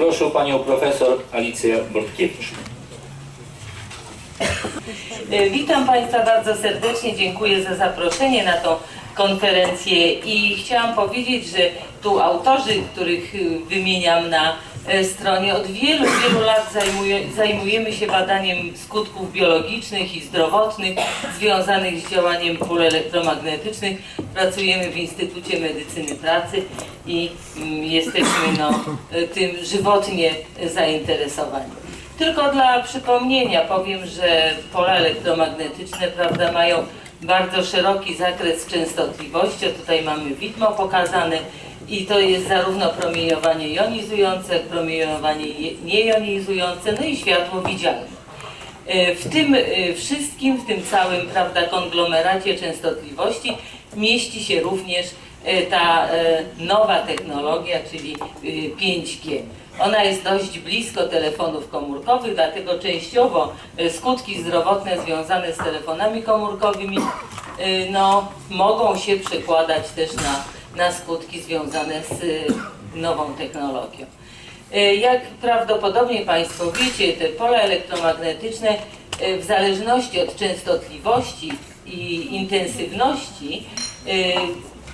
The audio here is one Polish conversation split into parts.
Proszę panią profesor Alicję Bortkiewicz. E, Witam Państwa bardzo serdecznie, dziękuję za zaproszenie na tą konferencję i chciałam powiedzieć, że tu autorzy, których y, wymieniam na stronie, od wielu, wielu lat zajmuje, zajmujemy się badaniem skutków biologicznych i zdrowotnych związanych z działaniem pól elektromagnetycznych. Pracujemy w Instytucie Medycyny Pracy i mm, jesteśmy no, e, tym żywotnie zainteresowani. Tylko dla przypomnienia powiem, że pola elektromagnetyczne prawda, mają bardzo szeroki zakres częstotliwości. O, Tutaj mamy widmo pokazane i to jest zarówno promieniowanie jonizujące, jak promieniowanie niejonizujące, no i światło widzialne. E, W tym e, wszystkim, w tym całym prawda, konglomeracie częstotliwości mieści się również e, ta nowa technologia, czyli e, 5G. Ona jest dość blisko telefonów komórkowych, dlatego częściowo skutki zdrowotne związane z telefonami komórkowymi no, mogą się przekładać też na, na skutki związane z e, nową technologią. E, Jak prawdopodobnie Państwo wiecie, te pola elektromagnetyczne e, w zależności od częstotliwości i intensywności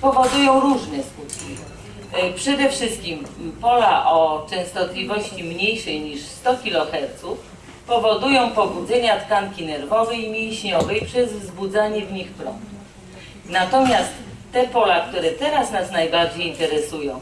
powodują różne skutki. Przede wszystkim pola o częstotliwości mniejszej niż 100 kHz powodują pobudzenia tkanki nerwowej i mięśniowej przez wzbudzanie w nich prądu. Natomiast te pola, które teraz nas najbardziej interesują,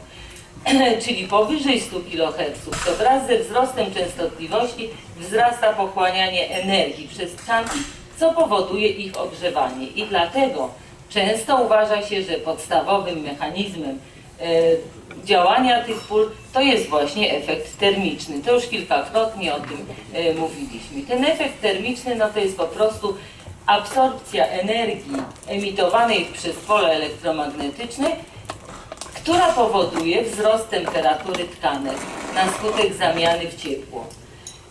czyli powyżej 100 kHz, to wraz ze wzrostem częstotliwości wzrasta pochłanianie energii przez tkanki, co powoduje ich ogrzewanie. I dlatego często uważa się, że podstawowym mechanizmem e, działania tych pól to jest właśnie efekt termiczny. To już kilkakrotnie o tym e, mówiliśmy. Ten efekt termiczny no to jest po prostu absorpcja energii emitowanej przez pole elektromagnetyczne która powoduje wzrost temperatury tkanek na skutek zamiany w ciepło.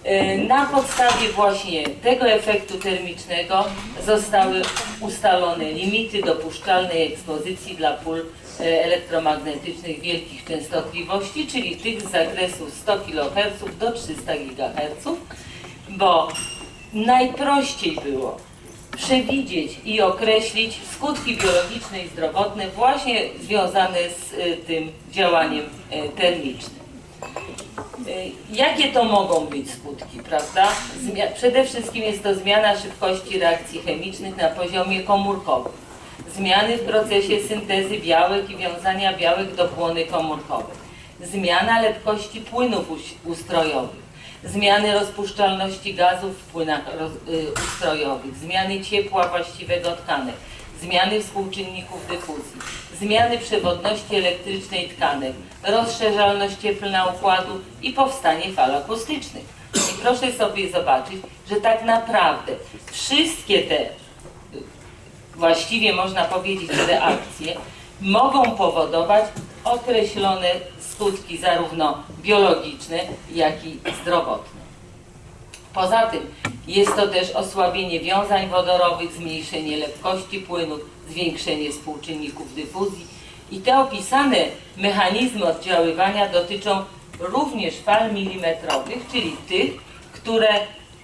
E, Na podstawie właśnie tego efektu termicznego zostały ustalone limity dopuszczalnej ekspozycji dla pól e, elektromagnetycznych wielkich częstotliwości, czyli tych z zakresu 100 kHz do 300 GHz, bo najprościej było przewidzieć i określić skutki biologiczne i zdrowotne właśnie związane z y, tym działaniem y, termicznym. Y, Jakie to mogą być skutki, prawda? Przede wszystkim jest to zmiana szybkości reakcji chemicznych na poziomie komórkowym. Zmiany w procesie syntezy białek i wiązania białek do błony komórkowej. Zmiana lepkości płynów ustrojowych zmiany rozpuszczalności gazów w płynach roz, y, ustrojowych, zmiany ciepła właściwego tkanek, zmiany współczynników dyfuzji, zmiany przewodności elektrycznej tkanek, rozszerzalność cieplna układu i powstanie fal akustycznych. I proszę sobie zobaczyć, że tak naprawdę wszystkie te właściwie można powiedzieć reakcje, mogą powodować określone skutki zarówno biologiczne, jak i zdrowotne. Poza tym jest to też osłabienie wiązań wodorowych, zmniejszenie lepkości płynów, zwiększenie współczynników dyfuzji i te opisane mechanizmy oddziaływania dotyczą również fal milimetrowych, czyli tych, które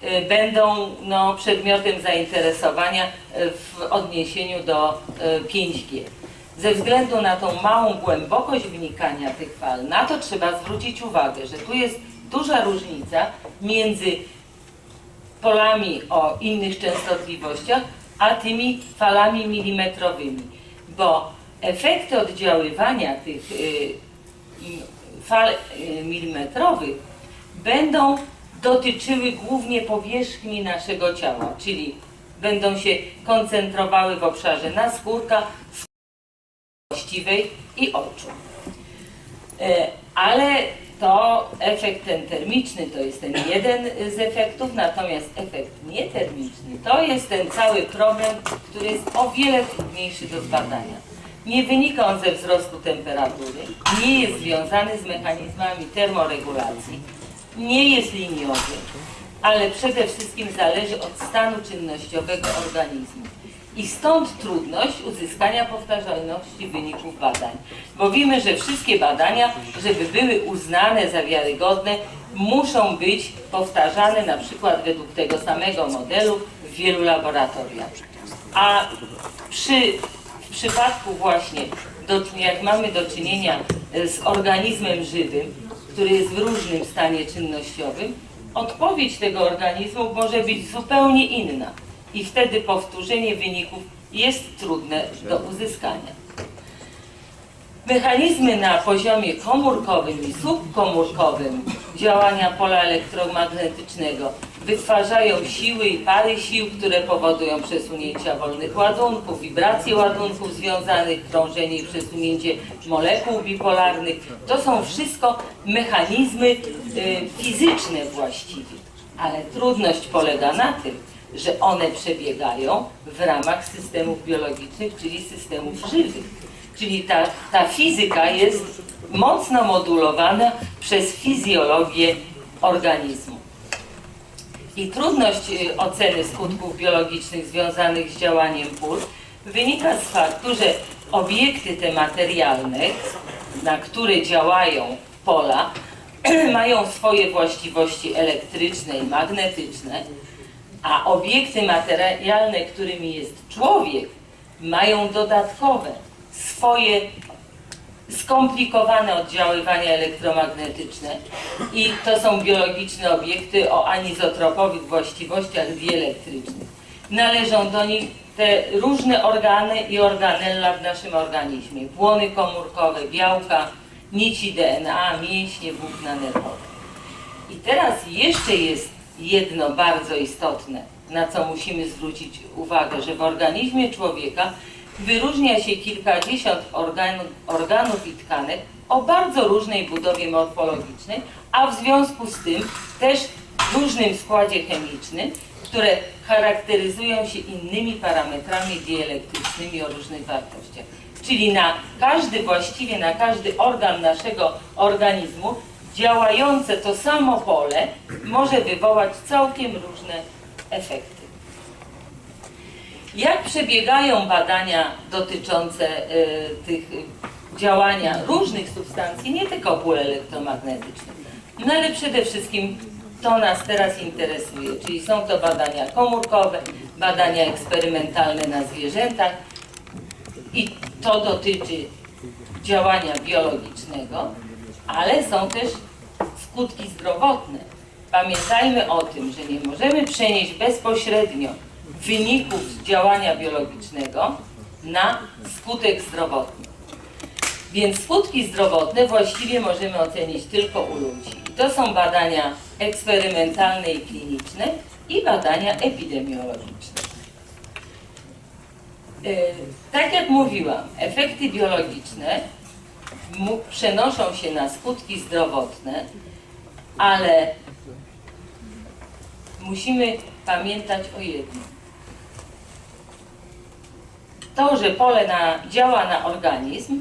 e, będą no, przedmiotem zainteresowania e, w odniesieniu do e, 5G. Ze względu na tą małą głębokość wnikania tych fal, na to trzeba zwrócić uwagę, że tu jest duża różnica między polami o innych częstotliwościach, a tymi falami milimetrowymi, bo efekty oddziaływania tych y, fal y, milimetrowych będą dotyczyły głównie powierzchni naszego ciała, czyli będą się koncentrowały w obszarze naskórka, właściwej i oczu. E, Ale to efekt ten termiczny to jest ten jeden z efektów, natomiast efekt nietermiczny to jest ten cały problem, który jest o wiele trudniejszy do zbadania. Nie wynika on ze wzrostu temperatury, nie jest związany z mechanizmami termoregulacji, nie jest liniowy, ale przede wszystkim zależy od stanu czynnościowego organizmu. I stąd trudność uzyskania powtarzalności wyników badań. Bo wiemy, że wszystkie badania, żeby były uznane za wiarygodne, muszą być powtarzane na przykład według tego samego modelu w wielu laboratoriach. A przy, w przypadku właśnie, do, jak mamy do czynienia e, z organizmem żywym, który jest w różnym stanie czynnościowym, odpowiedź tego organizmu może być zupełnie inna i wtedy powtórzenie wyników jest trudne do uzyskania. Mechanizmy na poziomie komórkowym i subkomórkowym działania pola elektromagnetycznego wytwarzają siły i pary sił, które powodują przesunięcia wolnych ładunków, wibracje ładunków związanych, krążenie i przesunięcie molekuł bipolarnych. To są wszystko mechanizmy y, fizyczne właściwie, ale trudność polega na tym, że one przebiegają w ramach systemów biologicznych, czyli systemów żywych. Czyli ta, ta fizyka jest mocno modulowana przez fizjologię organizmu. I trudność y, oceny skutków biologicznych związanych z działaniem pól wynika z faktu, że obiekty te materialne, na które działają pola, mają swoje właściwości elektryczne i magnetyczne, a obiekty materialne, którymi jest człowiek, mają dodatkowe, swoje skomplikowane oddziaływania elektromagnetyczne i to są biologiczne obiekty o anizotropowych właściwościach dieelektrycznych. Należą do nich te różne organy i organella w naszym organizmie. Błony komórkowe, białka, nici DNA, mięśnie, włókna nerwowe. I teraz jeszcze jest jedno bardzo istotne, na co musimy zwrócić uwagę, że w organizmie człowieka wyróżnia się kilkadziesiąt organów, organów i tkanek o bardzo różnej budowie morfologicznej, a w związku z tym też różnym składzie chemicznym, które charakteryzują się innymi parametrami dieelektrycznymi o różnych wartościach. Czyli na każdy, właściwie na każdy organ naszego organizmu działające to samo pole może wywołać całkiem różne efekty. Jak przebiegają badania dotyczące y, tych działania różnych substancji, nie tylko pól elektromagnetycznych? No ale przede wszystkim to nas teraz interesuje, czyli są to badania komórkowe, badania eksperymentalne na zwierzętach i to dotyczy działania biologicznego, ale są też skutki zdrowotne. Pamiętajmy o tym, że nie możemy przenieść bezpośrednio wyników działania biologicznego na skutek zdrowotny. Więc skutki zdrowotne właściwie możemy ocenić tylko u ludzi. To są badania eksperymentalne i kliniczne i badania epidemiologiczne. Yy, Tak jak mówiłam, efekty biologiczne przenoszą się na skutki zdrowotne, ale musimy pamiętać o jednym. To, że pole na, działa na organizm,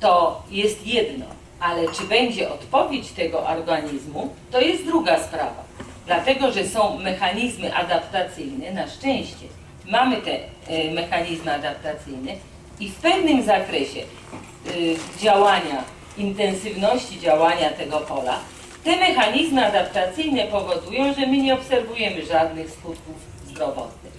to jest jedno, ale czy będzie odpowiedź tego organizmu, to jest druga sprawa. Dlatego, że są mechanizmy adaptacyjne, na szczęście mamy te e, mechanizmy adaptacyjne i w pewnym zakresie działania, intensywności działania tego pola, te mechanizmy adaptacyjne powodują, że my nie obserwujemy żadnych skutków zdrowotnych.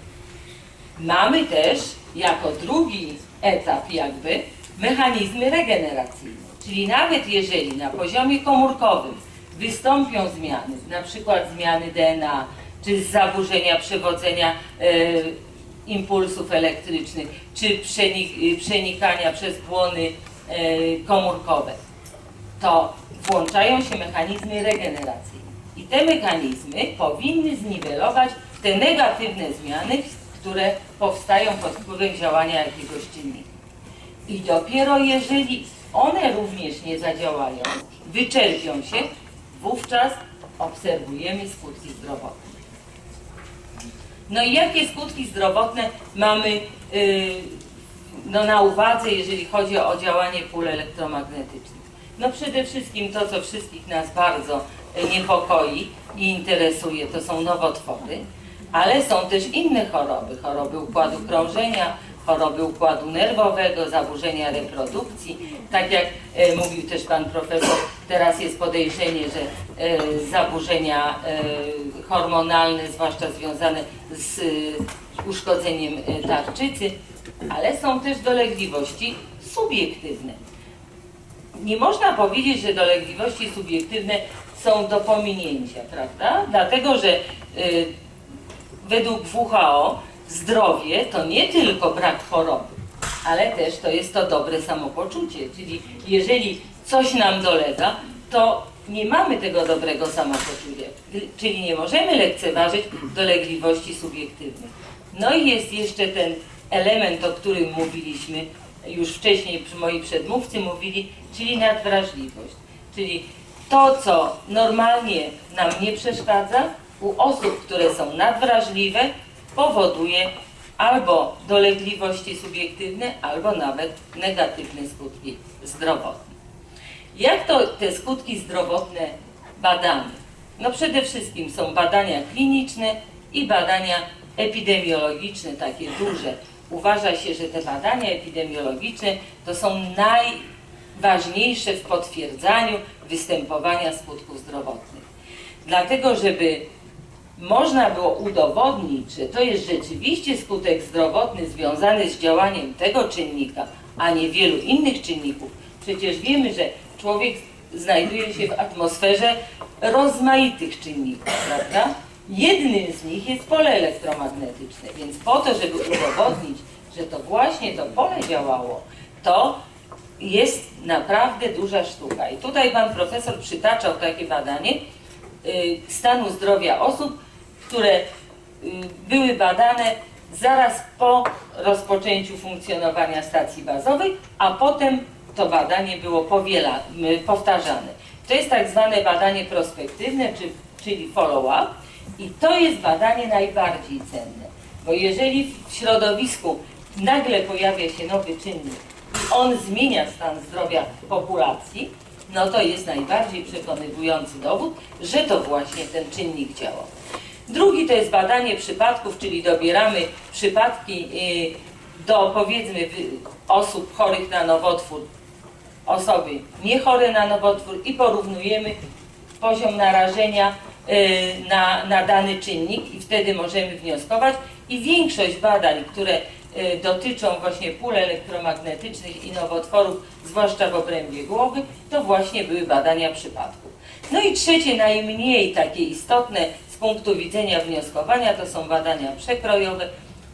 Mamy też jako drugi etap jakby mechanizmy regeneracyjne. Czyli nawet jeżeli na poziomie komórkowym wystąpią zmiany, na przykład zmiany DNA, czy zaburzenia przewodzenia e, impulsów elektrycznych, czy przenik, przenikania przez błony komórkowe, to włączają się mechanizmy regeneracyjne. I te mechanizmy powinny zniwelować te negatywne zmiany, które powstają pod wpływem działania jakiegoś czynnika. I dopiero jeżeli one również nie zadziałają, wyczerpią się, wówczas obserwujemy skutki zdrowotne. No i jakie skutki zdrowotne mamy yy, no, na uwadze, jeżeli chodzi o działanie pól elektromagnetycznych? No przede wszystkim to, co wszystkich nas bardzo e, niepokoi i interesuje, to są nowotwory, Ale są też inne choroby, choroby układu krążenia, choroby układu nerwowego, zaburzenia reprodukcji. Tak jak e, mówił też pan profesor, teraz jest podejrzenie, że e, zaburzenia e, hormonalne, zwłaszcza związane z e, uszkodzeniem e, tarczycy, ale są też dolegliwości subiektywne. Nie można powiedzieć, że dolegliwości subiektywne są do pominięcia, prawda? Dlatego, że y, według WHO zdrowie to nie tylko brak choroby, ale też to jest to dobre samopoczucie. Czyli jeżeli coś nam dolega, to nie mamy tego dobrego samopoczucia. Czyli nie możemy lekceważyć dolegliwości subiektywnych. No i jest jeszcze ten element, o którym mówiliśmy już wcześniej, moi przedmówcy mówili, czyli nadwrażliwość. Czyli to, co normalnie nam nie przeszkadza, u osób, które są nadwrażliwe, powoduje albo dolegliwości subiektywne, albo nawet negatywne skutki zdrowotne. Jak to te skutki zdrowotne badamy? No przede wszystkim są badania kliniczne i badania epidemiologiczne, takie duże. Uważa się, że te badania epidemiologiczne to są najważniejsze w potwierdzaniu występowania skutków zdrowotnych. Dlatego, żeby można było udowodnić, że to jest rzeczywiście skutek zdrowotny związany z działaniem tego czynnika, a nie wielu innych czynników. Przecież wiemy, że człowiek znajduje się w atmosferze rozmaitych czynników, prawda? Jednym z nich jest pole elektromagnetyczne, więc po to, żeby udowodnić, że to właśnie to pole działało, to jest naprawdę duża sztuka. I tutaj pan profesor przytaczał takie badanie y, stanu zdrowia osób, które y, były badane zaraz po rozpoczęciu funkcjonowania stacji bazowej, a potem to badanie było powiela, y, powtarzane. To jest tak zwane badanie prospektywne, czy, czyli follow-up i to jest badanie najbardziej cenne, bo jeżeli w środowisku nagle pojawia się nowy czynnik i on zmienia stan zdrowia populacji, no to jest najbardziej przekonywujący dowód, że to właśnie ten czynnik działa. Drugi to jest badanie przypadków, czyli dobieramy przypadki y, do powiedzmy osób chorych na nowotwór, osoby niechore na nowotwór i porównujemy poziom narażenia na, na dany czynnik i wtedy możemy wnioskować. I większość badań, które y, dotyczą właśnie pól elektromagnetycznych i nowotworów, zwłaszcza w obrębie głowy, to właśnie były badania przypadków. No i trzecie, najmniej takie istotne z punktu widzenia wnioskowania, to są badania przekrojowe,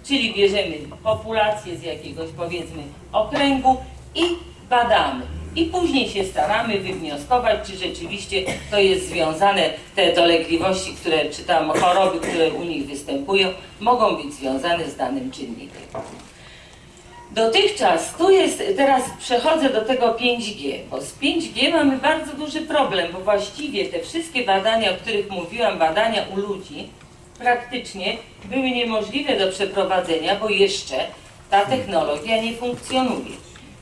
czyli bierzemy populację z jakiegoś powiedzmy okręgu i badamy. I później się staramy wywnioskować, czy rzeczywiście to jest związane, te dolegliwości, które, czy tam choroby, które u nich występują, mogą być związane z danym czynnikiem. Dotychczas, tu jest, teraz przechodzę do tego 5G, bo z 5G mamy bardzo duży problem, bo właściwie te wszystkie badania, o których mówiłam, badania u ludzi, praktycznie były niemożliwe do przeprowadzenia, bo jeszcze ta technologia nie funkcjonuje.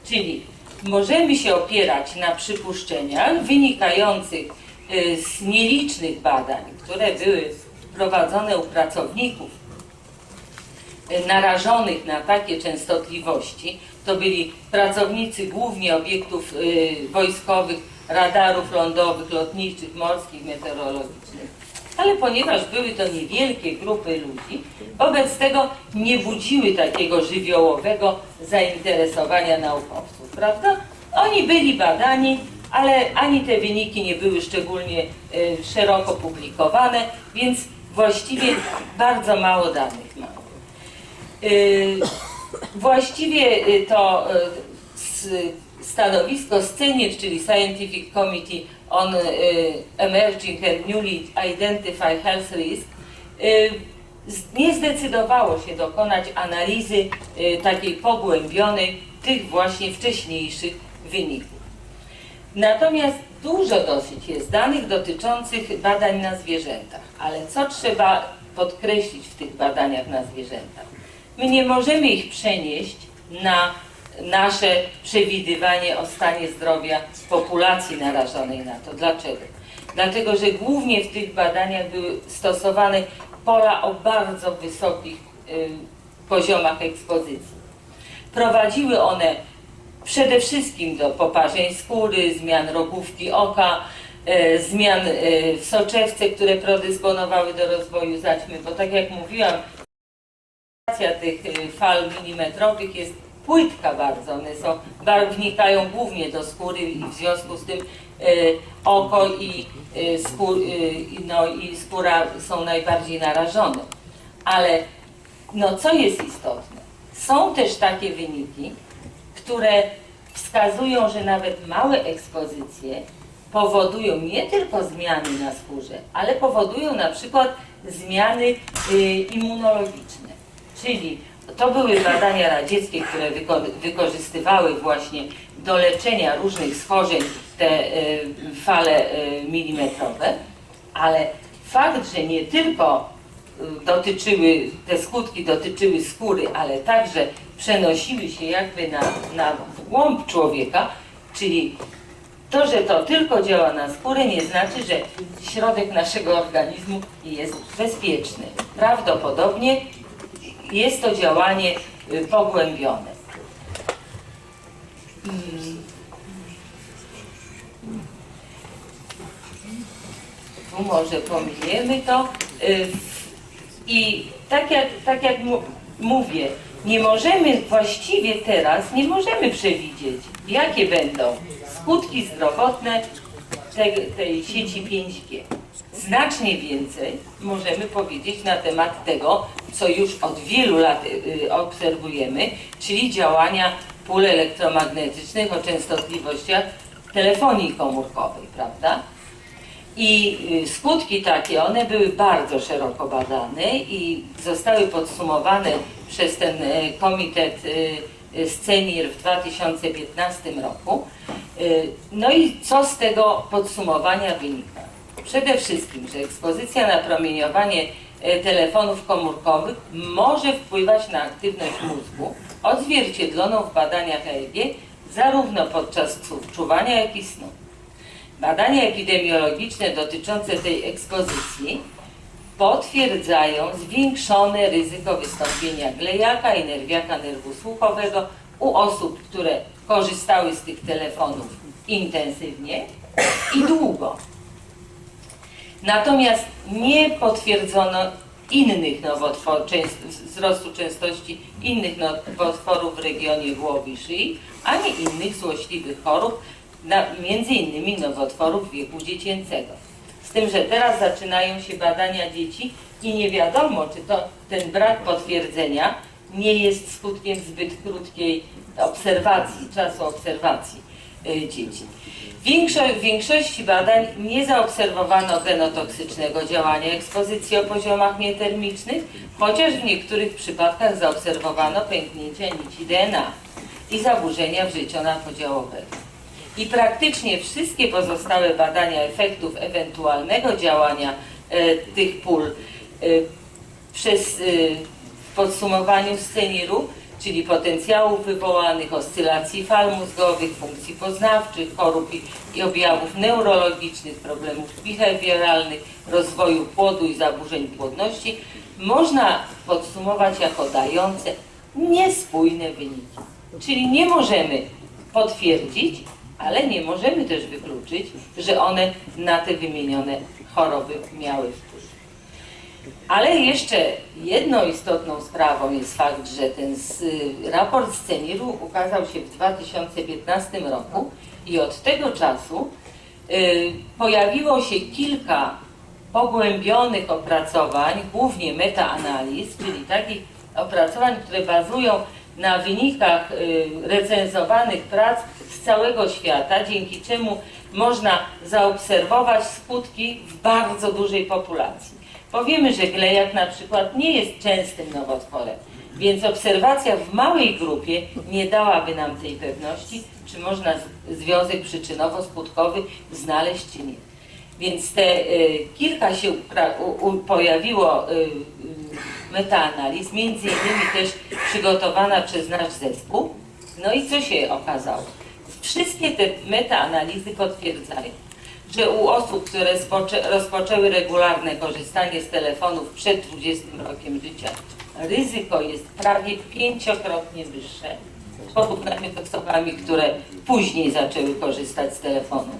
Czyli możemy się opierać na przypuszczeniach wynikających y, z nielicznych badań, które były prowadzone u pracowników y, narażonych na takie częstotliwości. To byli pracownicy głównie obiektów y, wojskowych, radarów lądowych, lotniczych, morskich, meteorologicznych. Ale ponieważ były to niewielkie grupy ludzi, wobec tego nie budziły takiego żywiołowego zainteresowania naukowców, prawda? Oni byli badani, ale ani te wyniki nie były szczególnie y, szeroko publikowane, więc właściwie bardzo mało danych mamy. Y, Właściwie y, to y, s- stanowisko SCENIR, czyli Scientific Committee on y, Emerging and Newly Identified Health Risk, y, nie zdecydowało się dokonać analizy y, takiej pogłębionej tych właśnie wcześniejszych wyników. Natomiast dużo dosyć jest danych dotyczących badań na zwierzętach, ale co trzeba podkreślić w tych badaniach na zwierzętach? My nie możemy ich przenieść na nasze przewidywanie o stanie zdrowia populacji narażonej na to. Dlaczego? Dlatego, że głównie w tych badaniach były stosowane pola o bardzo wysokich y, poziomach ekspozycji. Prowadziły one przede wszystkim do poparzeń skóry, zmian rogówki oka, e, zmian e, w soczewce, które predysponowały do rozwoju zaćmy, bo tak jak mówiłam, tych e, fal milimetrowych jest płytka bardzo, one są, bar- wnikają głównie do skóry i w związku z tym e, oko i, e, skór, i, no, i skóra są najbardziej narażone. Ale no co jest istotne? Są też takie wyniki, które wskazują, że nawet małe ekspozycje powodują nie tylko zmiany na skórze, ale powodują na przykład zmiany y, immunologiczne. Czyli to były badania radzieckie, które wyko- wykorzystywały właśnie do leczenia różnych schorzeń te y, fale y, milimetrowe, ale fakt, że nie tylko y, dotyczyły, te skutki dotyczyły skóry, ale także przenosiły się jakby na, na głąb człowieka, czyli to, że to tylko działa na skórę, nie znaczy, że środek naszego organizmu jest bezpieczny. Prawdopodobnie jest to działanie y, pogłębione. Tu może pominiemy to. Y, I tak jak, tak jak mówię, nie możemy właściwie teraz, nie możemy przewidzieć, jakie będą skutki zdrowotne tej, tej sieci 5G. Znacznie więcej możemy powiedzieć na temat tego, co już od wielu lat y, obserwujemy, czyli działania pól elektromagnetycznych o częstotliwościach telefonii komórkowej, prawda? I y, skutki takie, one były bardzo szeroko badane i zostały podsumowane przez ten y, komitet Scenir w 2015 roku. No i co z tego podsumowania wynika? Przede wszystkim, że ekspozycja na promieniowanie y, telefonów komórkowych może wpływać na aktywność mózgu, odzwierciedloną w badaniach EEG zarówno podczas czuwania, jak i snu. Badania epidemiologiczne dotyczące tej ekspozycji potwierdzają zwiększone ryzyko wystąpienia glejaka i nerwiaka nerwu słuchowego u osób, które korzystały z tych telefonów intensywnie i długo. Natomiast nie potwierdzono innych nowotworów, wzrostu częstości innych nowotworów w regionie głowy i szyi, ani innych złośliwych chorób, między innymi nowotworów wieku dziecięcego. Z tym, że teraz zaczynają się badania dzieci i nie wiadomo, czy to ten brak potwierdzenia nie jest skutkiem zbyt krótkiej obserwacji, czasu obserwacji y, dzieci. W większości badań nie zaobserwowano genotoksycznego działania ekspozycji o poziomach nietermicznych, chociaż w niektórych przypadkach zaobserwowano pęknięcia nici DNA i zaburzenia wrzecionach podziałowego. I praktycznie wszystkie pozostałe badania efektów ewentualnego działania e, tych pól e, przez e, w podsumowaniu sceniru, czyli potencjałów wywołanych, oscylacji fal mózgowych, funkcji poznawczych, chorób i, objawów neurologicznych, problemów behawioralnych, rozwoju płodu i zaburzeń płodności, można podsumować jako dające niespójne wyniki. Czyli nie możemy potwierdzić, ale nie możemy też wykluczyć, że one na te wymienione choroby miały. Ale jeszcze jedną istotną sprawą jest fakt, że ten s- raport Sceniru ukazał się w 2015 roku i od tego czasu y, pojawiło się kilka pogłębionych opracowań, głównie metaanaliz, czyli takich opracowań, które bazują na wynikach y, recenzowanych prac z całego świata, dzięki czemu można zaobserwować skutki w bardzo dużej populacji. Powiemy, że glejak na przykład nie jest częstym nowotworem, więc obserwacja w małej grupie nie dałaby nam tej pewności, czy można związek przyczynowo-skutkowy znaleźć, czy nie. Więc te y, kilka się u, u, pojawiło y, y, metaanaliz, między innymi też przygotowana przez nasz zespół. No i co się okazało? Wszystkie te metaanalizy potwierdzają, że u osób, które rozpoczęły regularne korzystanie z telefonów przed 20 rokiem życia, ryzyko jest prawie pięciokrotnie wyższe w porównaniu z osobami, które później zaczęły korzystać z telefonu.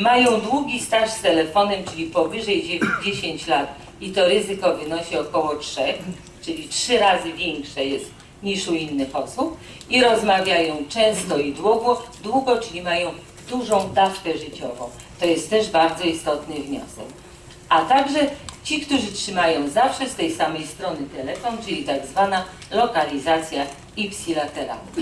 Mają długi staż z telefonem, czyli powyżej 10 lat i to ryzyko wynosi około 3, czyli 3 razy większe jest niż u innych osób i rozmawiają często i długo, długo, czyli mają dużą dawkę życiową. To jest też bardzo istotny wniosek. A także ci, którzy trzymają zawsze z tej samej strony telefon, czyli tak zwana lokalizacja ipsilateralna.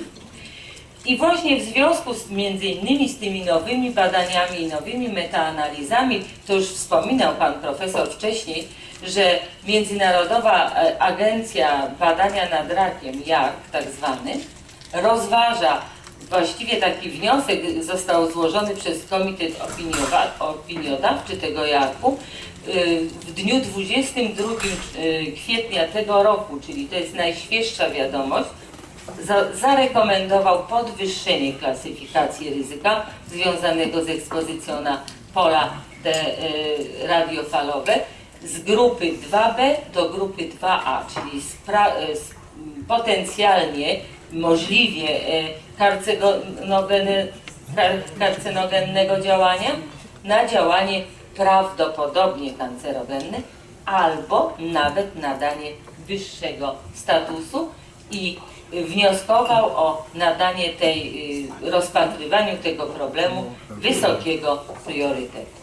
I właśnie w związku z między innymi z tymi nowymi badaniami i nowymi metaanalizami, to już wspominał Pan Profesor wcześniej, że Międzynarodowa e, Agencja Badania nad Rakiem, JARC tak zwany, rozważa, właściwie taki wniosek został złożony przez Komitet Opiniodawczy tego JARC-u y, w dniu 22 y, kwietnia tego roku, czyli to jest najświeższa wiadomość, za, zarekomendował podwyższenie klasyfikacji ryzyka związanego z ekspozycją na pola te y, radiofalowe z grupy 2B do grupy 2A, czyli z potencjalnie, możliwie karcynogennego działania na działanie prawdopodobnie kancerogenne albo nawet nadanie wyższego statusu i wnioskował o nadanie tej, y, rozpatrywaniu tego problemu wysokiego priorytetu.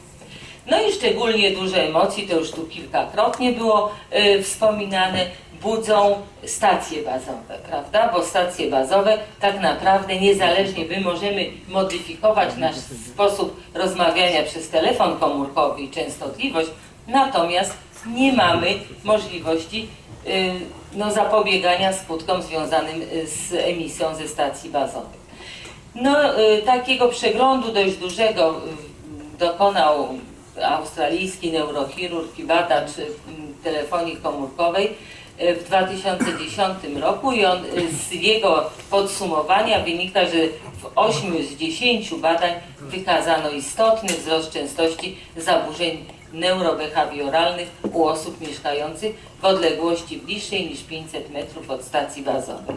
No i szczególnie duże emocji, to już tu kilkakrotnie było y, wspominane, budzą stacje bazowe, prawda? Bo stacje bazowe tak naprawdę niezależnie my możemy modyfikować nasz sposób rozmawiania przez telefon komórkowy i częstotliwość, natomiast nie mamy możliwości y, no, zapobiegania skutkom związanym y, z emisją ze stacji bazowych. No, y, takiego przeglądu dość dużego dokonał australijski neurochirurg i badacz y, telefonii komórkowej w 2010 roku i on y, z jego podsumowania wynika, że w 8 z 10 badań wykazano istotny wzrost częstości zaburzeń neurobehawioralnych u osób mieszkających w odległości bliższej niż 500 metrów od stacji bazowej.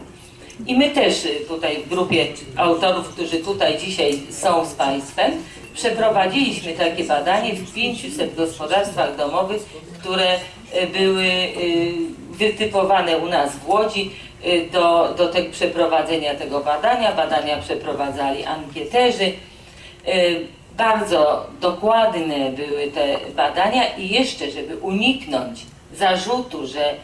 I my też y, tutaj w grupie autorów, którzy tutaj dzisiaj są z Państwem, przeprowadziliśmy takie badanie w 500 gospodarstwach domowych, które były wytypowane u nas w Łodzi y, do, do tego przeprowadzenia tego badania. Badania przeprowadzali ankieterzy. Y, Bardzo dokładne były te badania i jeszcze, żeby uniknąć zarzutu, że y,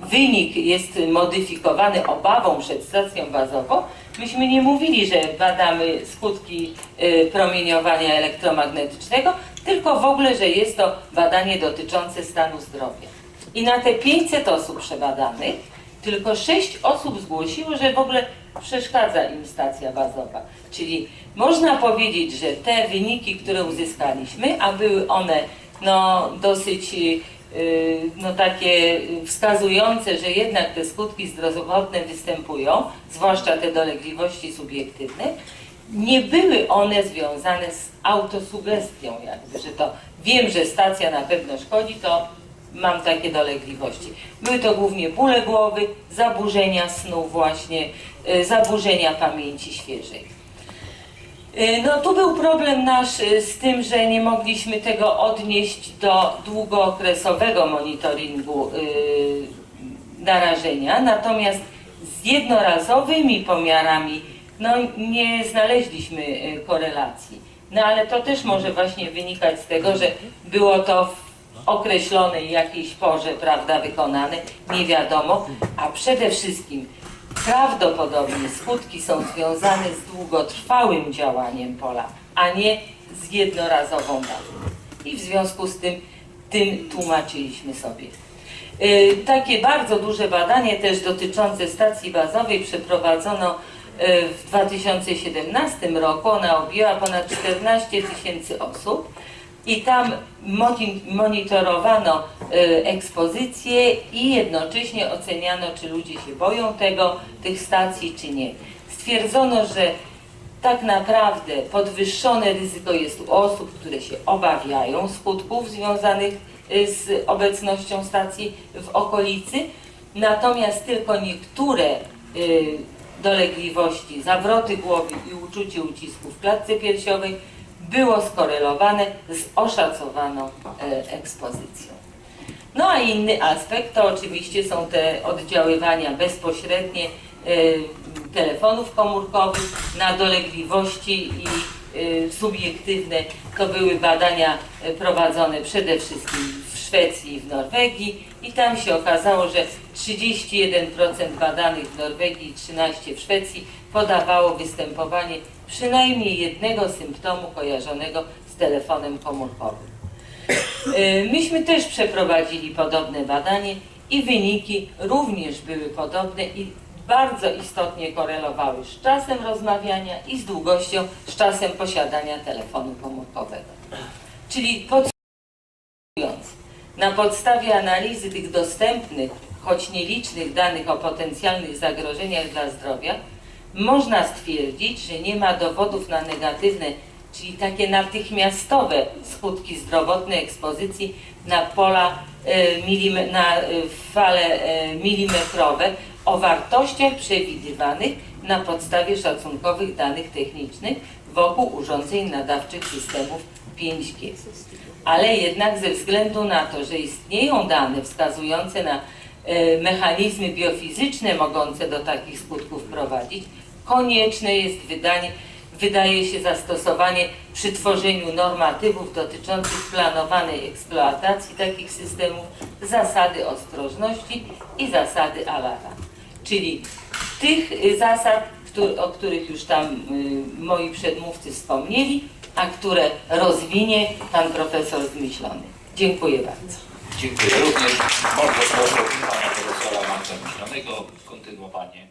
wynik jest modyfikowany obawą przed stacją bazową, myśmy nie mówili, że badamy skutki promieniowania elektromagnetycznego, tylko w ogóle, że jest to badanie dotyczące stanu zdrowia. I na te 500 osób przebadanych, tylko 6 osób zgłosiło, że w ogóle przeszkadza im stacja bazowa. Czyli można powiedzieć, że te wyniki, które uzyskaliśmy, a były one no, dosyć yy, no, takie wskazujące, że jednak te skutki zdrowotne występują, zwłaszcza te dolegliwości subiektywne, nie były one związane z autosugestią, jakby, że to wiem, że stacja na pewno szkodzi, to mam takie dolegliwości. Były to głównie bóle głowy, zaburzenia snu właśnie, y, zaburzenia pamięci świeżej. Y, No tu był problem nasz y, z tym, że nie mogliśmy tego odnieść do długookresowego monitoringu narażenia, natomiast z jednorazowymi pomiarami no, nie znaleźliśmy korelacji. No ale to też może właśnie wynikać z tego, że było to w określonej jakiejś porze, prawda, wykonane, nie wiadomo, a przede wszystkim prawdopodobnie skutki są związane z długotrwałym działaniem pola, a nie z jednorazową dawką. I w związku z tym, tym tłumaczyliśmy sobie. Y, Takie bardzo duże badanie też dotyczące stacji bazowej przeprowadzono y, w 2017 roku. Ona objęła ponad 14 tysięcy osób i tam moni- monitorowano y, ekspozycję i jednocześnie oceniano, czy ludzie się boją tego, tych stacji, czy nie. Stwierdzono, że tak naprawdę podwyższone ryzyko jest u osób, które się obawiają skutków związanych y, z obecnością stacji w okolicy, natomiast tylko niektóre y, dolegliwości, zawroty głowy i uczucie ucisku w klatce piersiowej było skorelowane z oszacowaną e, ekspozycją. No a inny aspekt to oczywiście są te oddziaływania bezpośrednie e, telefonów komórkowych na dolegliwości i e, subiektywne. To były badania prowadzone przede wszystkim w Szwecji i w Norwegii i tam się okazało, że 31% badanych w Norwegii i 13% w Szwecji podawało występowanie przynajmniej jednego symptomu kojarzonego z telefonem komórkowym. Y, Myśmy też przeprowadzili podobne badanie i wyniki również były podobne i bardzo istotnie korelowały z czasem rozmawiania i z długością, z czasem posiadania telefonu komórkowego. Czyli podsumowując, na podstawie analizy tych dostępnych, choć nielicznych danych o potencjalnych zagrożeniach dla zdrowia, można stwierdzić, że nie ma dowodów na negatywne, czyli takie natychmiastowe skutki zdrowotnej ekspozycji na pola, e, milim, na e, fale e, milimetrowe o wartościach przewidywanych na podstawie szacunkowych danych technicznych wokół urządzeń nadawczych systemów 5G. Ale jednak ze względu na to, że istnieją dane wskazujące na mechanizmy biofizyczne mogące do takich skutków prowadzić, konieczne jest wydanie, wydaje się zastosowanie przy tworzeniu normatywów dotyczących planowanej eksploatacji takich systemów zasady ostrożności i zasady alara. Czyli tych zasad, o których już tam y, moi przedmówcy wspomnieli, a które rozwinie pan profesor Zmyślony. Dziękuję bardzo. Dziękuję również. Bardzo proszę pana profesora Marka Myślonego o kontynuowanie